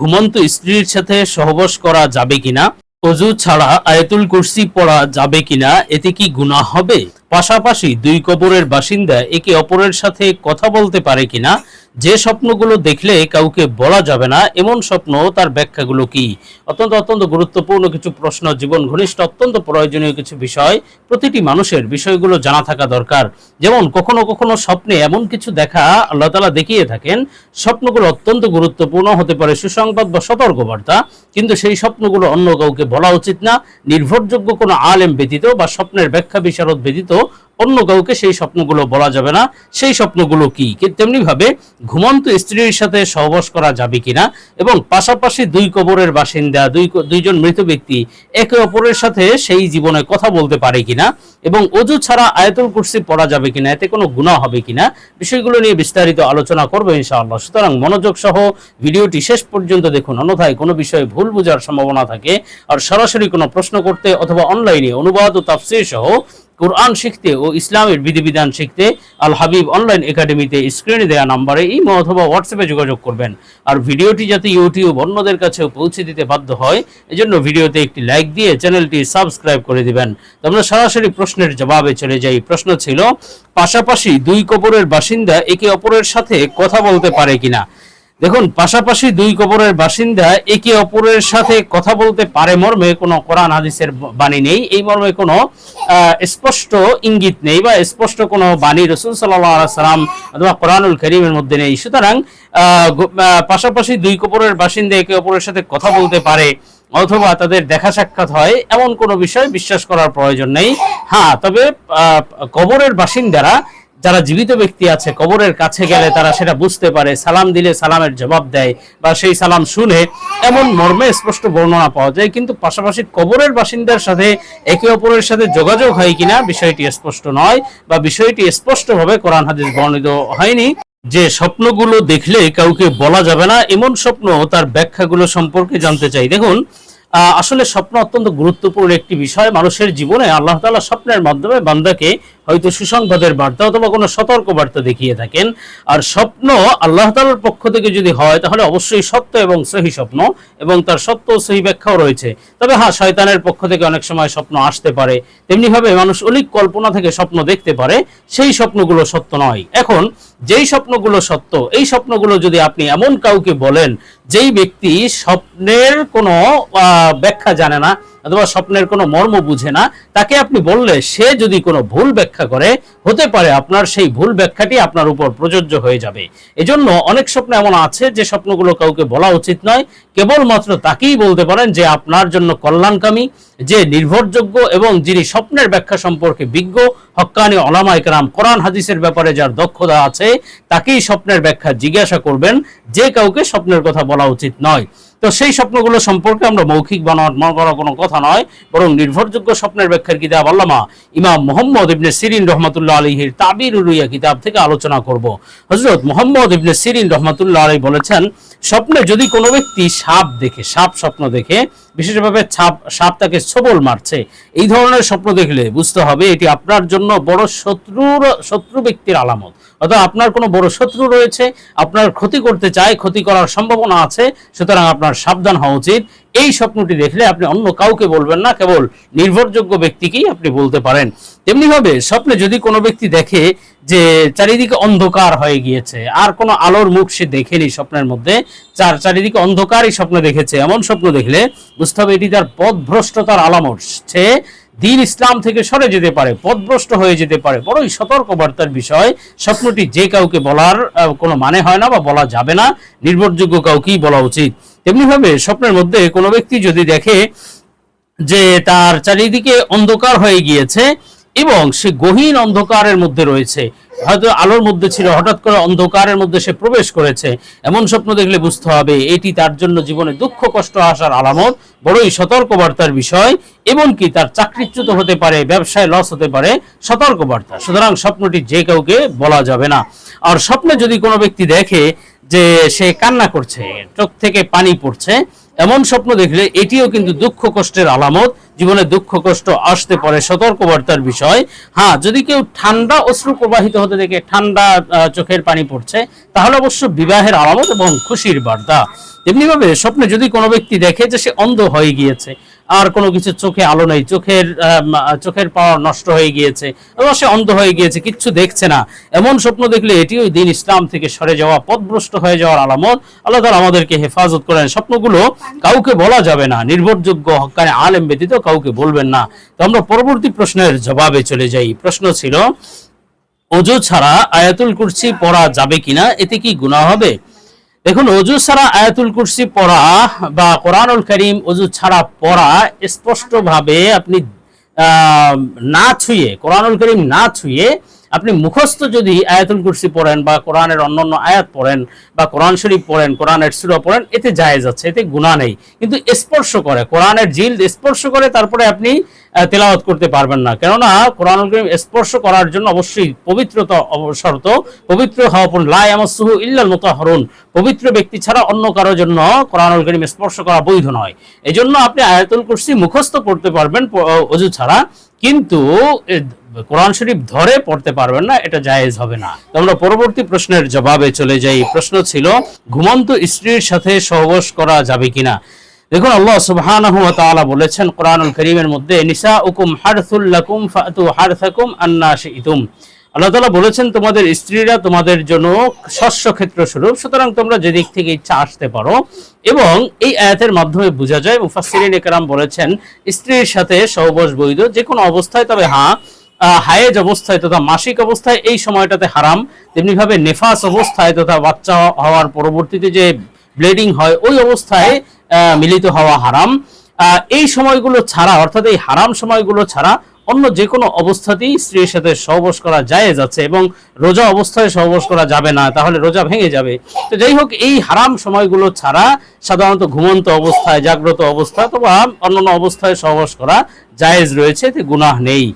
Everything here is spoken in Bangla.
ঘুমন্ত স্ত্রীর সাথে সহবাস করা যাবে কিনা? অজু ছাড়া আয়তুল কুরসি পড়া যাবে কিনা? এতে কি গুনাহ হবে? পাশাপাশি দুই কবরের বাসিন্দা একে অপরের সাথে কথা বলতে পারে কিনা, যে স্বপ্নগুলো দেখলে কাউকে বলা যাবে না, এমন স্বপ্ন, তার ব্যাখ্যাগুলো কি? অত্যন্ত অত্যন্ত গুরুত্বপূর্ণ কিছু প্রশ্ন, জীবন ঘনিষ্ঠ, অত্যন্ত প্রয়োজনীয় কিছু বিষয়, প্রতিটি মানুষের বিষয়গুলো জানা থাকা দরকার। যেমন, কখনো কখনো স্বপ্নে এমন কিছু দেখা আল্লাহ তালা দেখিয়ে থাকেন, স্বপ্নগুলো অত্যন্ত গুরুত্বপূর্ণ হতে পারে সুসংবাদ বা সতর্কবার্তা, কিন্তু সেই স্বপ্নগুলো অন্য কাউকে বলা উচিত না। নির্ভরযোগ্য কোনো আলেম ব্যতীত বা স্বপ্নের ব্যাখ্যা বিশারদ ব্যতীত অন্য কাউকে সেই স্বপ্নগুলো বলা যাবে না। সেই স্বপ্নগুলো কি? তেমনি ভাবে ঘুমন্ত স্ত্রীর সাথে সহবাস করা যাবে কিনা? এবং পাশাপাশি দুই কবরের বাসিন্দা, দুই দুইজন মৃত ব্যক্তি একে অপরের সাথে সেই জীবনে কথা বলতে পারে কিনা? এবং অজু ছাড়া আয়াতুল কুরসি পড়া যাবে কিনা? এতে কোনো গুনাহ হবে কিনা? বিষয়গুলো নিয়ে বিস্তারিত আলোচনা করব ইনশাআল্লাহ। সুতরাং মনোযোগ সহ ভিডিওটি শেষ পর্যন্ত দেখুন। অন্যথায় কোনো বিষয়ে ভুল বোঝার সম্ভাবনা থাকে। আর সরাসরি কোনো প্রশ্ন করতে অথবা অনলাইনে অনুবাদ ও তাফসির সহ কোরআন শিখতে ও ইসলামের বিধিবিধান শিখতে আল হাবিব অনলাইন একাডেমিতে স্ক্রিনে দেওয়া নাম্বারে ইমো অথবা হোয়াটসঅ্যাপে যোগাযোগ করবেন। আর ভিডিওটি যাতে ইউটিউব অন্যদের কাছেও পৌঁছে দিতে বাধ্য হয়, এজন্য ভিডিওতে একটি লাইক দিয়ে চ্যানেলটি সাবস্ক্রাইব করে দিবেন। তোমরা সরাসরি প্রশ্নের জবাবে চলে যাই। প্রশ্ন ছিল, পাশাপাশি দুই কবরের বাসিন্দা একে অপরের সাথে কথা বলতে পারে কিনা? দেখুন, পাশাপাশি দুই কবরের বাসিন্দা একে অপরের সাথে কথা বলতে পারে মর্মে কোনো কোরআন হাদিসের বাণী নেই। এই মর্মে কোনো স্পষ্ট ইঙ্গিত নেই বা স্পষ্ট কোনো বাণী রসুল সাল্লাম অথবা কোরআনুল করিমের মধ্যে নেই। সুতরাং পাশাপাশি দুই কবরের বাসিন্দা একে অপরের সাথে কথা বলতে পারে অথবা তাদের দেখা সাক্ষাৎ হয়, এমন কোনো বিষয় বিশ্বাস করার প্রয়োজন নেই। হ্যাঁ তবে কবরের বাসিন্দারা যারা জীবিত ব্যক্তি আছে, কবরের কাছে গেলে তারা সেটা বুঝতে পারে, সালাম দিলে সালামের জবাব দেয় বা সেই সালাম শুনে এমন মর্মে স্পষ্ট বর্ণনা পাওয়া যায়। কিন্তু পাশাপাশি কবরের বাসিন্দার সাথে একে অপরের সাথে যোগাযোগ হয় কিনা বিষয়টি স্পষ্ট নয় বা বিষয়টি স্পষ্টভাবে কোরআন হাদিস বর্ণিত হয়নি। যে স্বপ্নগুলো দেখলে কাউকে বলা যাবে না, এমন স্বপ্ন তার ব্যাখ্যাগুলো সম্পর্কে জানতে চাই। দেখুন আসলে স্বপ্ন অত্যন্ত গুরুত্বপূর্ণ একটি বিষয়। মানুষের জীবনে আল্লাহ তালা স্বপ্নের মাধ্যমে বান্দাকে হয়তো সুসংবাদের বার্তা অথবা কোনো সতর্ক বার্তা দেখিয়ে থাকেন। আর স্বপ্ন আল্লাহ তাআলার পক্ষ থেকে যদি হয়, তাহলে অবশ্যই সত্য এবং সহি স্বপ্ন এবং তার সত্য সহি ব্যাখ্যাও রয়েছে। তবে হ্যাঁ শয়তানের পক্ষ থেকে অনেক সময় স্বপ্ন আসতে পারে। তেমনিভাবে মানুষ অলিক কল্পনা থেকে স্বপ্ন দেখতে পারে। সেই স্বপ্নগুলো সত্য নয়। এখন যেই স্বপ্নগুলো সত্য, এই স্বপ্নগুলো যদি আপনি এমন কাউকে বলেন, যেই ব্যক্তি স্বপ্নের কোনো ব্যাখ্যা জানে না অথবা স্বপ্নের কোনো মর্ম বুঝে না, তাকে আপনি বললে সে যদি কোনো ভুল ব্যাখ্যা করে, হতে পারে আপনার সেই ভুল ব্যাখ্যাটি আপনার উপর প্রযোজ্য হয়ে যাবে। এজন্য অনেক স্বপ্ন এমন আছে যে স্বপ্নগুলো কাউকে বলা উচিত নয়, কেবলমাত্র তাকেই বলতে পারেন যে আপনার জন্য কল্যাণকামী, যে নির্ভরযোগ্য এবং যিনি স্বপ্নের ব্যাখ্যা সম্পর্কে বিজ্ঞ, হক্কানি অলামা একরাম কোরআন হাদিসের ব্যাপারে যার দক্ষতা আছে, তাকেই স্বপ্নের ব্যাখ্যা জিজ্ঞাসা করবেন, যে কাউকে স্বপ্নের কথা বলা উচিত নয়। তো সেই স্বপ্নগুলো সম্পর্কে আমরা মৌখিক বানানোর মনে করা কোনো কথা নয়, বরং নির্ভরযোগ্য স্বপ্নের ব্যাখ্যার কিতাব আল্লামা ইমাম মোহাম্মদ ইবনে সিরিন রহমাতুল্লাহ আলহির তাবির উরুইয়া কিতাব থেকে আলোচনা করব। হজরত মোহাম্মদ ইবনে সিরিন রহমাতুল্লাহ আলী বলেছেন, স্বপ্নে যদি কোনো ব্যক্তি সাপ দেখে, সাপ স্বপ্ন দেখে, বিশেষভাবে ছাপ সাপ তাকে সবল মারছে, এই ধরনের স্বপ্ন দেখলে বুঝতে হবে এটি আপনার জন্য বড় শত্রুর শত্রু ব্যক্তির আলামত। অর্থাৎ আপনার কোনো বড় শত্রু রয়েছে, আপনার ক্ষতি করতে চায়, ক্ষতি করার সম্ভাবনা আছে, সুতরাং আপনার সাবধান হওয়া উচিত। এই স্বপ্নটি দেখলে আপনি অন্য কাউকে বলবেন না, কেবল নির্ভরযোগ্য ব্যক্তিকেই আপনি বলতে পারেন। তেমনিভাবে স্বপ্নে যদি কোনো ব্যক্তি দেখে যে চারিদিকে অন্ধকার হয়ে গিয়েছে, আর কোনো আলোর মুখ সে দেখেনি স্বপ্নের মধ্যে চার চারিদিকে অন্ধকারই স্বপ্ন দেখেছে, এমন স্বপ্ন দেখলে বুঝতে হবে এটি তার পথভ্রষ্টতার আলামত। সে দিন ইসলাম থেকে সরে যেতে পারে, পথভ্রষ্ট হয়ে যেতে পারে। বড়ই সতর্কবার্তার বিষয়, স্বপ্নটি যে কাউকে বলার কোনো মানে হয় না বা বলা যাবে না। নির্ভরযোগ্য কাউকেই বলা উচিত। তেমনিভাবে স্বপ্নের মধ্যে কোনো ব্যক্তি যদি দেখে যে তার চারিদিকে অন্ধকার হয়ে গিয়েছে এবং সে গহীন অন্ধকারের মধ্যে রয়েছে, হয়তো আলোর মধ্যে ছিল, হঠাৎ করে অন্ধকারের মধ্যে সে প্রবেশ করেছে, এমন স্বপ্ন দেখলে বুঝতে হবে এটি তার জন্য জীবনে দুঃখ, কষ্ট আসার আলামত, বড়ই সতর্কবার্তার বিষয়, এমনকি তার চাকরিচ্যুত হতে পারে, ব্যবসায় লস হতে পারে, সতর্কবার্তা। সুতরাং স্বপ্নটি যে কাউকে বলা যাবে না। আর স্বপ্নে যদি কোনো ব্যক্তি দেখে যে সে কান্না করছে, চোখ থেকে পানি পড়ছে, এমন স্বপ্ন দেখলে এটিও কিন্তু দুঃখ কষ্টের আলামত। জীবনে দুঃখ কষ্ট আসতে পারে সতর্কবার্তার বিষয়। হ্যাঁ যদি কেউ ঠান্ডা অশ্রু প্রবাহিত হতে দেখে ঠান্ডা চোখের পানি পড়ছে, তাহলে অবশ্য বিবাহের আলামত এবং খুশির বার্তা। তেমনিভাবে স্বপ্নে যদি কোনো ব্যক্তি দেখে যে সে অন্ধ হয়ে গিয়েছে আর কোনো কিছু চোখে আলো নেই। চোখের চোখের পাওয়ার নষ্ট হয়ে গিয়েছে অথবা সে অন্ধ হয়ে গিয়েছে, কিচ্ছু দেখছে না। এমন স্বপ্ন দেখলে এটিও দিন ইসলাম থেকে সরে যাওয়া, পথভ্রষ্ট হয়ে যাওয়ার আলামত। আল্লাহ তাআলা আমাদেরকে হেফাজত করেন। স্বপ্নগুলো কাউকে বলা যাবে না। নির্ভরযোগ্য হক্কানে আলেম ব্যতীত কাউকে বলবেন না। তো আমরা পরবর্তী প্রশ্নের জবাবে চলে যাই। প্রশ্ন ছিল অজু ছাড়া আয়াতুল কুরসি পড়া যাবে কিনা? এতে কি গুনাহ হবে? দেখুন, অজু ছাড়া আয়াতুল কুরসি পড়া বা কোরআনুল করিম অজু ছাড়া পড়া স্পষ্টভাবে আপনি না ছুঁয়ে, কোরআনুল করিম না ছুঁয়ে আপনি মুখস্থ যদি আয়াতুল কুরসি পড়েন বা কোরআনের অন্যান্য আয়াত পড়েন বা কোরআন শরীফ পড়েন, কোরআনের সূরা পড়েন, এতে জায়েজ আছে, এতে গুনাহ নেই। কিন্তু স্পর্শ করে, কোরআনের জিল স্পর্শ করে, তারপরে আপনি তেলাওয়াত করতে পারবেন না। কেননা কোরআনুল করিম স্পর্শ করার জন্য অবশ্যই পবিত্রতা শর্ত পবিত্র হওয়া পর্যন্ত, লা ইয়ামাসসুহু ইল্লাল মুতাহহারুন পবিত্র ব্যক্তি ছাড়া অন্য কারোর জন্য কোরআনুল করিম স্পর্শ করা বৈধ নয়। এজন্য আপনি আয়াতুল কুরসি মুখস্থ করতে পারবেন অজু ছাড়া। কিন্তু কোরআন শরীফ ধরে পড়তে পারবেন না, এটা জায়েজ হবে না। আমরা পরবর্তী প্রশ্নের জবাবে চলে যাই। প্রশ্ন ছিল, ঘুমন্ত স্ত্রীর সাথে সহবাস করা যাবে কিনা? দেখুন, আল্লাহ সুবহানাহু ওয়া তাআলা বলেছেন কোরআনুল কারীমের মধ্যে, নিসাউকুম হারথুল লাকুম ফাতু হারথাকুম আন্না আল্লাহ তাআলা বলেছেন, তোমাদের স্ত্রীরা তোমাদের জন্য শস্য ক্ষেত্র স্বরূপ। সুতরাং তোমরা যেদিক থেকে ইচ্ছা আসতে পারো। এবং এই আয়াতের মাধ্যমে বোঝা যায়, মুফাসসিরিন একরাম বলেছেন, স্ত্রীর সাথে সহবাস বৈধ যে কোনো অবস্থায়। তবে হ্যাঁ হায়েজ অবস্থায় তথা মাসিক অবস্থায় এই সময়টাতে হারাম। তেমনি ভাবে নেফাস অবস্থায় তথা বাচ্চা হওয়ার পরবর্তীতে যে ব্লিডিং হয়, ওই অবস্থায় মিলিত হওয়া হারাম। এই সময়গুলো ছাড়া, অর্থাৎ এই হারাম সময়গুলো ছাড়া অন্য যে কোনো অবস্থাতেই স্ত্রীর সাথে সহবাস করা জায়েজ আছে এবং রোজা অবস্থায় সহবাস করা যাবে না, তাহলে রোজা ভেঙে যাবে। তো যাই হোক, এই হারাম সময়গুলো ছাড়া সাধারণত ঘুমন্ত অবস্থায়, জাগ্রত অবস্থা অথবা অন্যান্য অবস্থায় সহবাস করা জায়েজ রয়েছে, এতে গুনাহ নেই।